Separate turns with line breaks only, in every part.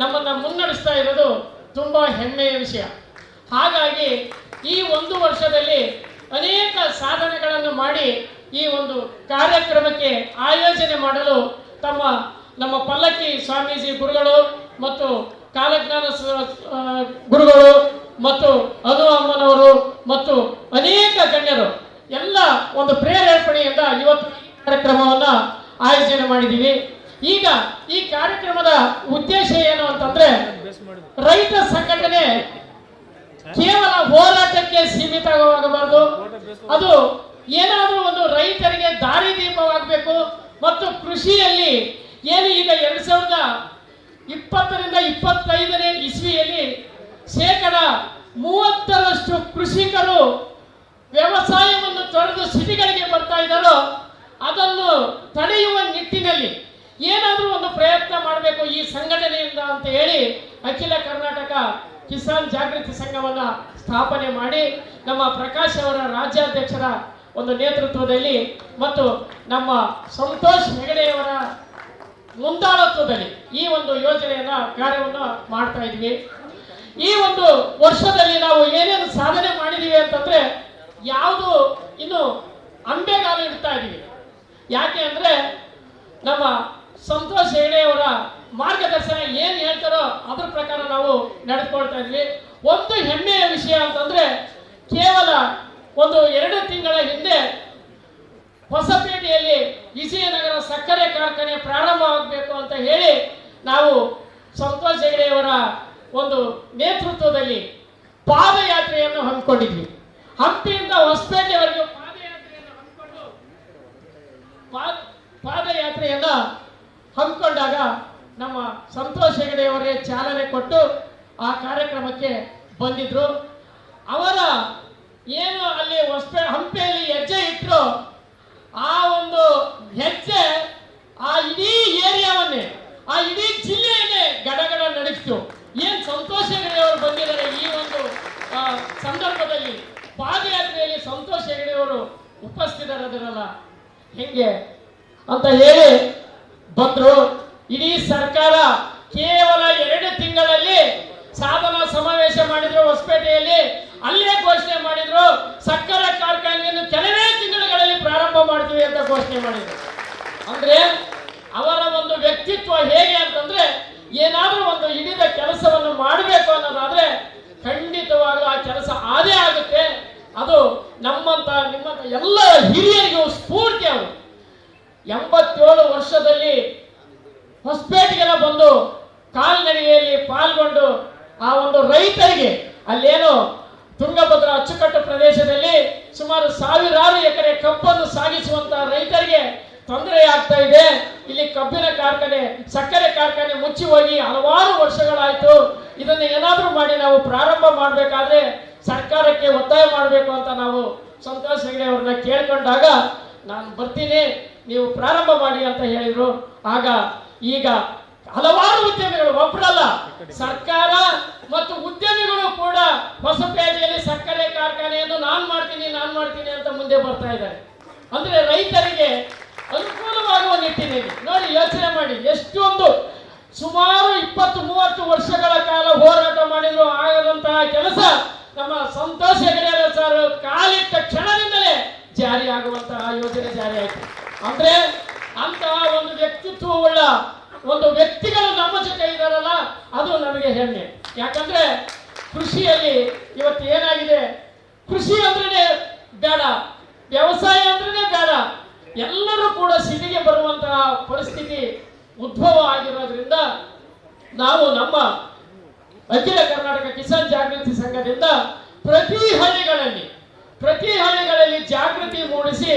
ನಮ್ಮನ್ನ ಮುನ್ನಡೆಸ್ತಾ ಇರೋದು ತುಂಬಾ ಹೆಮ್ಮೆಯ ವಿಷಯ. ಹಾಗಾಗಿ ಈ ಒಂದು ವರ್ಷದಲ್ಲಿ ಅನೇಕ ಸಾಧನೆಗಳನ್ನು ಮಾಡಿ ಈ ಒಂದು ಕಾರ್ಯಕ್ರಮಕ್ಕೆ ಆಯೋಜನೆ ಮಾಡಲು ತಮ್ಮ, ನಮ್ಮ ಪಲ್ಲಕ್ಕಿ ಸ್ವಾಮೀಜಿ ಗುರುಗಳು ಮತ್ತು ಕಾಲಜ್ಞಾನ ಗುರುಗಳು ಮತ್ತು ಅನು ಅಮ್ಮನವರು ಮತ್ತು ಅನೇಕ ಗಣ್ಯರು ಎಲ್ಲ ಒಂದು ಪ್ರೇರೇಪಣೆಯಿಂದ ಇವತ್ತು ಈ ಕಾರ್ಯಕ್ರಮವನ್ನ ಆಯೋಜನೆ ಮಾಡಿದ್ದೀವಿ. ಈಗ ಈ ಕಾರ್ಯಕ್ರಮದ ಉದ್ದೇಶ ಏನು ಅಂತಂದ್ರೆ ರೈತ ಸಂಘಟನೆ ಕೇವಲ ಹೋರಾಟಕ್ಕೆ ಸೀಮಿತವಾಗಬಾರದು. ಅದು ಏನಾದರೂ ಒಂದು ರೈತರಿಗೆ ದಾರಿ ದೀಪವಾಗಬೇಕು ಮತ್ತು ಕೃಷಿಯಲ್ಲಿ ಏನು ಈಗ ಎರಡ್ ಸಾವಿರದ ಇಪ್ಪತ್ತರಿಂದ ಇಪ್ಪತ್ತೈದನೇ ಇಸ್ವಿಯಲ್ಲಿ ಶೇಕಡ ಮೂವತ್ತರಷ್ಟು ಕೃಷಿಕರು ವ್ಯವಸಾಯವನ್ನು ತೊಡೆದು ಸಿಟಿಗಳಿಗೆ ಬರ್ತಾ ಇದ್ದಾರೋ ಅದನ್ನು ತಡೆಯುವ ನಿಟ್ಟಿನಲ್ಲಿ ಏನಾದರೂ ಒಂದು ಪ್ರಯತ್ನ ಮಾಡಬೇಕು ಈ ಸಂಘಟನೆಯಿಂದ ಅಂತ ಹೇಳಿ ಅಖಿಲ ಕರ್ನಾಟಕ ಕಿಸಾನ್ ಜಾಗೃತಿ ಸಂಘವನ್ನು ಸ್ಥಾಪನೆ ಮಾಡಿ ನಮ್ಮ ಪ್ರಕಾಶ್ ಅವರ ರಾಜ್ಯಾಧ್ಯಕ್ಷರ ಒಂದು ನೇತೃತ್ವದಲ್ಲಿ ಮತ್ತು ನಮ್ಮ ಸಂತೋಷ್ ಹೆಗಡೆಯವರ ಮುಂದಾಳತ್ವದಲ್ಲಿ ಈ ಒಂದು ಯೋಜನೆಯನ್ನ ಕಾರ್ಯವನ್ನು ಮಾಡ್ತಾ ಇದ್ವಿ. ಈ ಒಂದು ವರ್ಷದಲ್ಲಿ ನಾವು ಏನೇನು ಸಾಧನೆ ಮಾಡಿದೀವಿ ಅಂತಂದ್ರೆ ಯಾವುದು ಇನ್ನು ಅಂಬೆಗಾಲು ಇಡ್ತಾ ಇದ್ದೀವಿ. ಯಾಕೆ ಅಂದರೆ ನಮ್ಮ ಸಂತೋಷ್ ಹೆಗಡೆಯವರ ಮಾರ್ಗದರ್ಶನ ಏನು ಹೇಳ್ತಾರೋ ಅದ್ರ ಪ್ರಕಾರ ನಾವು ನಡೆದುಕೊಳ್ತಾ ಇದ್ವಿ. ಒಂದು ಹೆಮ್ಮೆಯ ವಿಷಯ ಅಂತಂದ್ರೆ ಕೇವಲ ಒಂದು ಎರಡು ತಿಂಗಳ ಹಿಂದೆ ಹೊಸಪೇಟೆಯಲ್ಲಿ ವಿಜಯನಗರ ಸಕ್ಕರೆ ಕಾರ್ಖಾನೆ ಪ್ರಾರಂಭವಾಗಬೇಕು ಅಂತ ಹೇಳಿ ನಾವು ಸಂತೋಷ್ ಹೆಗಡೆಯವರ ಒಂದು ನೇತೃತ್ವದಲ್ಲಿ ಪಾದಯಾತ್ರೆಯನ್ನು ಹಮ್ಮಿಕೊಂಡಿದ್ವಿ. ಹಂಪಿಯಿಂದ ಹೊಸಪೇಟೆವರೆಗೂ ಪಾದಯಾತ್ರೆಯನ್ನು ಹಮ್ಮಿಕೊಂಡು ಪಾದ ಪಾದಯಾತ್ರೆಯನ್ನ ಹಮ್ಮಿಕೊಂಡಾಗ ನಮ್ಮ ಹೆಗಡೆಯವರೇ ಚಾಲನೆ ಕೊಟ್ಟು ಆ ಕಾರ್ಯಕ್ರಮಕ್ಕೆ ಬಂದಿದ್ರು. ಅವರ ಏನು ಅಲ್ಲಿ ಹೊಸಪೇ ಹಂಪೆಯಲ್ಲಿ ಹೆಜ್ಜೆ ಇಟ್ಟರು ಆ ಒಂದು ಹೆಜ್ಜೆ ಆ ಇಡೀ ಏರಿಯಾವನ್ನೇ, ಆ ಇಡೀ ಜಿಲ್ಲೆಯನ್ನೇ ಗಡಗಡ ನಡೆಸಿತು. ಏನ್ ಸಂತೋಷ ಅವರು ಬಂದಿದ್ದಾರೆ ಈ ಒಂದು ಸಂದರ್ಭದಲ್ಲಿ. ಪಾದಯಾತ್ರೆಯಲ್ಲಿ ಸಂತೋಷ ಹೆಗಡೆಯವರು ಅವರು ಉಪಸ್ಥಿತರಿರಲ್ಲ ಹೆಂಗೆ? ಅಂತ ಹೇಳಿ ಬಂದ್ರು. ಇಡೀ ಸರ್ಕಾರ ಕೇವಲ ಎರಡು ತಿಂಗಳಲ್ಲಿ ಸಾಧನ ಸಮಾವೇಶ ಮಾಡಿದ್ರು ಹೊಸಪೇಟೆಯಲ್ಲಿ. ಅಲ್ಲೇ ಘೋಷಣೆ ಮಾಡಿದ್ರು, ಸಕ್ಕರೆ ಕಾರ್ಖಾನೆಯನ್ನು ಕೆಲವೇ ತಿಂಗಳುಗಳಲ್ಲಿ ಪ್ರಾರಂಭ ಮಾಡ್ತೀವಿ ಅಂತ ಘೋಷಣೆ ಮಾಡಿದ್ರು. ಅಂದ್ರೆ ಅವರ ಒಂದು ವ್ಯಕ್ತಿತ್ವ ಹೇಗೆ ಅಂತಂದ್ರೆ, ಏನಾದ್ರೂ ಒಂದು ಹಿಡಿದ ಕೆಲಸವನ್ನು ಆ ಒಂದು ರೈತರಿಗೆ ಅಲ್ಲೇನು ತುಂಗಭದ್ರಾ ಅಚ್ಚುಕಟ್ಟು ಪ್ರದೇಶದಲ್ಲಿ ಸುಮಾರು ಸಾವಿರಾರು ಎಕರೆ ಕಬ್ಬನ್ನು ಸಾಗಿಸುವಂತಹ ರೈತರಿಗೆ ತೊಂದರೆ ಆಗ್ತಾ ಇದೆ. ಇಲ್ಲಿ ಕಬ್ಬಿನ ಕಾರ್ಖಾನೆ, ಸಕ್ಕರೆ ಕಾರ್ಖಾನೆ ಮುಚ್ಚಿ ಹೋಗಿ ಹಲವಾರು ವರ್ಷಗಳಾಯಿತು. ಇದನ್ನ ಏನಾದರೂ ಮಾಡಿ ನಾವು ಪ್ರಾರಂಭ ಮಾಡಬೇಕಾದ್ರೆ ಸರ್ಕಾರಕ್ಕೆ ಒತ್ತಾಯ ಮಾಡಬೇಕು ಅಂತ ನಾವು ಸಂತೋಷ್ ಹೆಗಡೆ ಅವ್ರನ್ನ ಕೇಳ್ಕೊಂಡಾಗ ನಾನು ಬರ್ತೀನಿ, ನೀವು ಪ್ರಾರಂಭ ಮಾಡಿ ಅಂತ ಹೇಳಿದರು. ಆಗ ಈಗ ಹಲವಾರು ಉದ್ಯಮಿಗಳು ಒಬ್ಬರಲ್ಲ ಸರ್ಕಾರ ಮತ್ತು ಉದ್ಯಮಿಗಳು ಕೂಡ ಹೊಸಪೇಟೆಯಲ್ಲಿ ಸಕ್ಕರೆ ಕಾರ್ಖಾನೆಯನ್ನು ನಾನು ಮಾಡ್ತೀನಿ ನಾನು ಮಾಡ್ತೀನಿ ಅಂತ ಮುಂದೆ ಬರ್ತಾ ಇದ್ದಾರೆ. ಅಂದ್ರೆ ರೈತರಿಗೆ ಅನುಕೂಲವಾಗುವ ನಿಟ್ಟಿನಲ್ಲಿ. ನೋಡಿ, ಯೋಚನೆ ಮಾಡಿ. ಎಷ್ಟೊಂದು ಸುಮಾರು ಇಪ್ಪತ್ತು, ಮೂವತ್ತು ವರ್ಷಗಳ ಕಾಲ ಹೋರಾಟ ಮಾಡಿದ್ರು, ಆಗದಂತಹ ಕೆಲಸ ನಮ್ಮ ಸಂತೋಷ ಹೆಗಡೆ ಸರ್, ಕಾಲಿಟ್ಟ ಕ್ಷಣದಿಂದಲೇ ಜಾರಿ ಆಗುವಂತಹ ಯೋಜನೆ ಜಾರಿ ಆಯ್ತು. ಅಂದ್ರೆ ಅಂತಹ ಒಂದು ವ್ಯಕ್ತಿತ್ವವುಳ್ಳ ಒಂದು ವ್ಯಕ್ತಿಗಳು ನಮ್ಮ ಜೊತೆ ಇದಾರಲ್ಲ ಅದು ನಮಗೆ ಹೆಮ್ಮೆ. ಯಾಕಂದ್ರೆ ಕೃಷಿಯಲ್ಲಿ ಇವತ್ತು ಏನಾಗಿದೆ? ಕೃಷಿ ಅಂದ್ರೆ ಬೇಡ, ವ್ಯವಸಾಯ ಅಂದ್ರೆ ಬೇಡ. ಎಲ್ಲರೂ ಕೂಡ ಸಿಟಿಗೆ ಬರುವಂತಹ ಪರಿಸ್ಥಿತಿ ಉದ್ಭವ ಆಗಿರೋದ್ರಿಂದ ನಾವು ನಮ್ಮ ಅಖಿಲ ಕರ್ನಾಟಕ ಕಿಸಾನ್ ಜಾಗೃತಿ ಸಂಘದಿಂದ ಪ್ರತಿ ಹಳ್ಳಿಗಳಲ್ಲಿ ಪ್ರತಿ ಹಳ್ಳಿಗಳಲ್ಲಿ ಜಾಗೃತಿ ಮೂಡಿಸಿ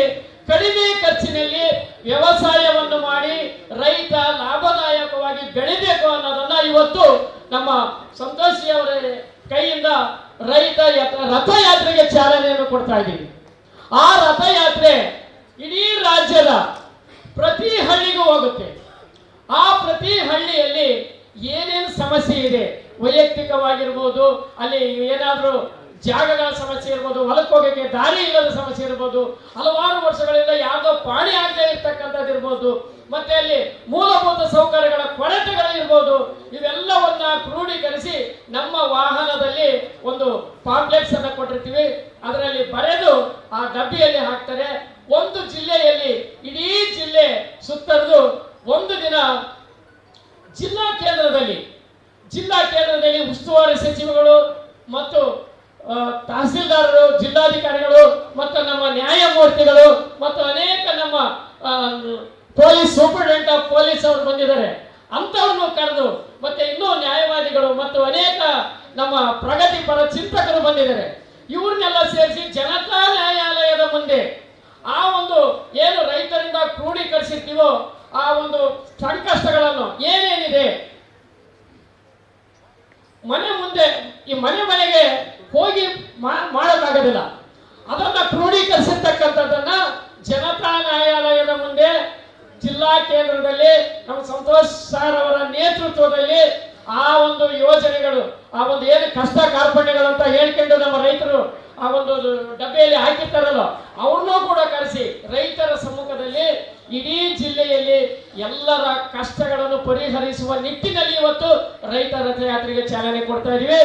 ಕಡಿಮೆ ಖರ್ಚಿನಲ್ಲಿ ವ್ಯವಸಾಯವನ್ನು ಮಾಡಿ ರೈತ ಲಾಭದಾಯಕವಾಗಿ ಬೆಳಿಬೇಕು ಅನ್ನೋದನ್ನ ಇವತ್ತು ನಮ್ಮ ಸಂತೋಷಿ ಅವರ ಕೈಯಿಂದ ರೈತ ರಥಯಾತ್ರೆಗೆ ಚಾಲನೆಯನ್ನು ಕೊಡ್ತಾ ಇದ್ದೀವಿ. ಆ ರಥಯಾತ್ರೆ ಇಡೀ ರಾಜ್ಯದ ಪ್ರತಿ ಹಳ್ಳಿಗೂ ಹೋಗುತ್ತೆ. ಆ ಪ್ರತಿ ಹಳ್ಳಿಯಲ್ಲಿ ಏನೇನು ಸಮಸ್ಯೆ ಇದೆ, ವೈಯಕ್ತಿಕವಾಗಿರ್ಬೋದು, ಅಲ್ಲಿ ಏನಾದರೂ ಜಾಗಗಳ ಸಮಸ್ಯೆ ಇರ್ಬೋದು, ಹೊಲಕ್ಕೆ ಹೋಗಕ್ಕೆ ದಾರಿ ಇಲ್ಲದ ಸಮಸ್ಯೆ ಇರ್ಬೋದು, ಹಲವಾರು ವರ್ಷಗಳಿಂದ ಯಾವುದೋ ಪಾಣಿ ಆಗದೆ ಇರ್ತಕ್ಕಂಥದ್ದು ಇರ್ಬೋದು, ಮತ್ತೆ ಅಲ್ಲಿ ಮೂಲಭೂತ ಸೌಕರ್ಯಗಳ ಕೊರತೆಗಳು ಇರ್ಬೋದು ಇರ್ಬೋದು ಇವೆಲ್ಲವನ್ನ ಕ್ರೋಢೀಕರಿಸಿ ನಮ್ಮ ವಾಹನದಲ್ಲಿ ಒಂದು ಪಾಂಪ್ಲೆಟ್ಸ್ ಅನ್ನ ಕೊಟ್ಟಿರ್ತೀವಿ. ಅದರಲ್ಲಿ ಬರೆದು ಆ ಡಬ್ಬಿಯಲ್ಲಿ ಹಾಕ್ತಾರೆ. ಒಂದು ಜಿಲ್ಲೆಯಲ್ಲಿ, ಇಡೀ ಜಿಲ್ಲೆ ಸುತ್ತರಿದು ಒಂದು ದಿನ ಜಿಲ್ಲಾ ಕೇಂದ್ರದಲ್ಲಿ ಜಿಲ್ಲಾ ಕೇಂದ್ರದಲ್ಲಿ ಉಸ್ತುವಾರಿ ಸಚಿವಗಳು ಮತ್ತು ತಹಸೀಲ್ದಾರರು, ಜಿಲ್ಲಾಧಿಕಾರಿಗಳು, ಮತ್ತು ನಮ್ಮ ನ್ಯಾಯಮೂರ್ತಿಗಳು, ಮತ್ತು ಅನೇಕ ನಮ್ಮ ಪೊಲೀಸ್ ಸೂಪರಿಂಟೆಂಡೆಂಟ್ ಆಫ್ ಪೊಲೀಸ್ ಅವರು ಬಂದಿದ್ದಾರೆ. ಅಂಥವ್ರನ್ನು ಕರೆದು, ಮತ್ತೆ ಇನ್ನೂ ನ್ಯಾಯವಾದಿಗಳು, ಮತ್ತು ಅನೇಕ ನಮ್ಮ ಪ್ರಗತಿಪರ ಚಿಂತಕರು ಬಂದಿದ್ದಾರೆ. ಇವ್ರನ್ನೆಲ್ಲ ಸೇರಿಸಿ ಜನತಾ ನ್ಯಾಯಾಲಯದ ಮುಂದೆ ಆ ಒಂದು ಏನು ರೈತರಿಂದ ಕ್ರೋಢೀಕರಿಸಿರ್ತೀವೋ ಆ ಒಂದು ಸಂಕಷ್ಟಗಳನ್ನು ಏನೇನಿದೆ ಮನೆ ಮುಂದೆ ಈ ಮನೆ ಮನೆಗೆ ಹೋಗಿ ಮಾ- ಮಾಡೋಕ್ಕಾಗೋದಿಲ್ಲ ಅದನ್ನ ಕ್ರೋಢೀಕರಿಸಿರ್ತಕ್ಕಂಥದ್ದನ್ನ ಜನತಾ ನ್ಯಾಯಾಲಯದ ಮುಂದೆ ಜಿಲ್ಲಾ ಕೇಂದ್ರದಲ್ಲಿ ನಮ್ಮ ಸಂತೋಷ್ ಸರ್ ಅವರ ನೇತೃತ್ವದಲ್ಲಿ ಆ ಒಂದು ಯೋಜನೆಗಳು, ಆ ಒಂದು ಏನು ಕಷ್ಟ ಕಾರ್ಪಣ್ಯಗಳು ಅಂತ ಹೇಳ್ಕೊಂಡು ನಮ್ಮ ರೈತರು ಆ ಒಂದು ಡಬ್ಬೆಯಲ್ಲಿ ಹಾಕಿರ್ತಾರಲ್ಲ, ಅವ್ರನ್ನೂ ಕೂಡ ಕರೆಸಿ ರೈತರ ಸಮ್ಮುಖದಲ್ಲಿ ಇಡೀ ಜಿಲ್ಲೆಯಲ್ಲಿ ಎಲ್ಲರ ಕಷ್ಟಗಳನ್ನು ಪರಿಹರಿಸುವ ನಿಟ್ಟಿನಲ್ಲಿ ಇವತ್ತು ರೈತ ರಥಯಾತ್ರೆಗೆ ಚಾಲನೆ ಕೊಡ್ತಾ ಇದೀವಿ.